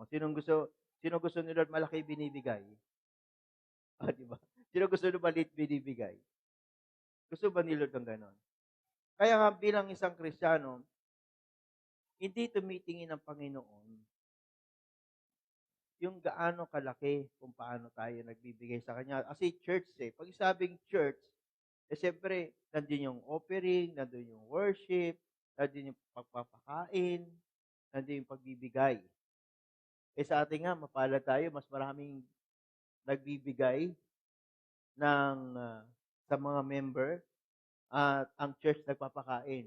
O, sinong gusto, sino gusto ni Lord malaki binibigay? O, di ba? Sino gusto ni maliit binibigay? Gusto ba ni Lord ng ganon? Kaya nga bilang isang Kristiyano, hindi tumitingin ng Panginoon yung gaano kalaki kung paano tayo nagbibigay sa Kanya. Kasi church eh. Pag sabing church, eh siyempre, nandun yung offering, nandun yung worship, nandun yung pagpapakain, nandun yung pagbibigay. Eh sa atin nga, mapala tayo, mas maraming nagbibigay ng uh, sa mga member at uh, ang church nagpapakain.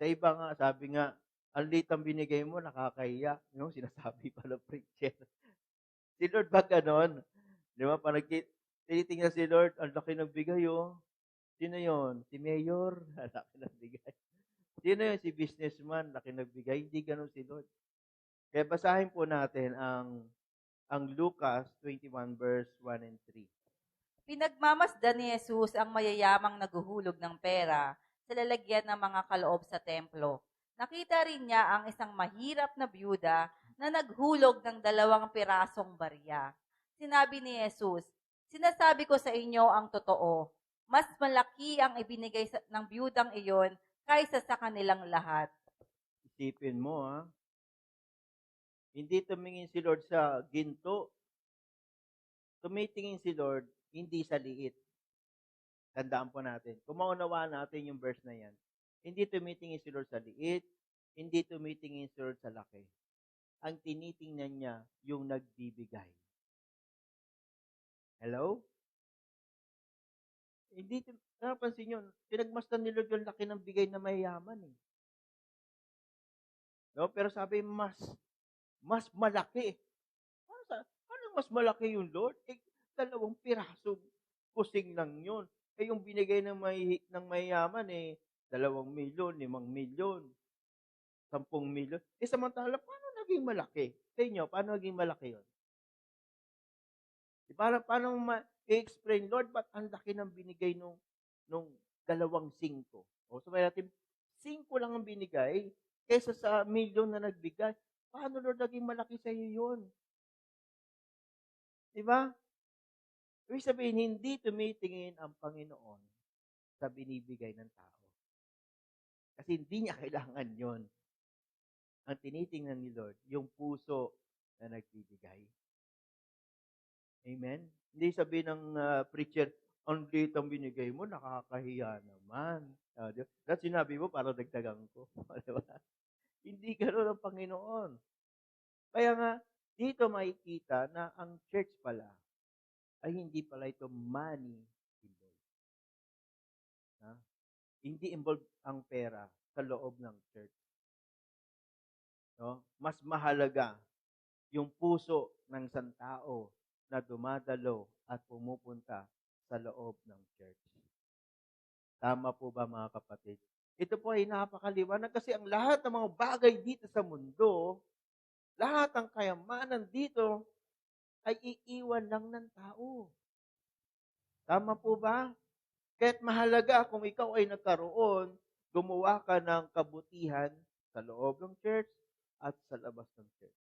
Sa iba nga, sabi nga, ang ang binigay mo, nakakahiya. Yung sinasabi pala preacher. si Lord ba ganon? Di ba? Parang tinitingnan si Lord, ang laki ng bigay, oh. Sino yon? Si Mayor? Ang laki ng bigay. Sino yun? Si businessman, laki ng bigay. Hindi ganon si Lord. Kaya basahin po natin ang ang Lucas 21 verse 1 and 3. Pinagmamasdan ni Jesus ang mayayamang naguhulog ng pera sa lalagyan ng mga kaloob sa templo Nakita rin niya ang isang mahirap na byuda na naghulog ng dalawang pirasong barya. Sinabi ni Jesus, Sinasabi ko sa inyo ang totoo, mas malaki ang ibinigay sa, ng byudang iyon kaysa sa kanilang lahat. Isipin mo, ha? Hindi tumingin si Lord sa ginto. Tumitingin si Lord hindi sa liit. Tandaan po natin. Kung maunawaan natin yung verse na yan, hindi tumitingin si Lord sa liit, hindi tumitingin si Lord sa laki. Ang tinitingnan niya yung nagbibigay. Hello? Hindi, napansin nyo, pinagmastan ni Lord yung laki ng bigay na mayayaman eh. No? Pero sabi, mas, mas malaki. Ano, sa, ano mas malaki yung Lord? Eh, dalawang piraso kusing lang yun. Eh, yung binigay ng, may, ng mayayaman eh, dalawang milyon, limang milyon, sampung milyon. Eh samantala, paano naging malaki? Sa inyo, paano naging malaki yon? Para, paano ma-explain, Lord, ba't ang laki ng binigay nung, nung dalawang singko? O sabi natin, singko lang ang binigay kaysa sa milyon na nagbigay. Paano, Lord, naging malaki sa iyo yun? Diba? Ibig sabihin, hindi tumitingin ang Panginoon sa binibigay ng tao. Kasi hindi niya kailangan yon. Ang tinitingnan ni Lord, yung puso na nagbibigay. Amen? Hindi sabi ng uh, preacher, ang liit ang binigay mo, nakakahiya naman. Uh, That's sinabi mo para dagdagan ko. diba? Hindi ganoon ang Panginoon. Kaya nga, dito makikita na ang church pala ay hindi pala ito money involved. Ha? Hindi involved ang pera sa loob ng church. No? Mas mahalaga yung puso ng isang tao na dumadalo at pumupunta sa loob ng church. Tama po ba mga kapatid? Ito po ay napakaliwanag kasi ang lahat ng mga bagay dito sa mundo, lahat ng kayamanan dito ay iiwan lang ng tao. Tama po ba? Kaya't mahalaga kung ikaw ay nagkaroon, gumawa ka ng kabutihan sa loob ng church at sa labas ng church.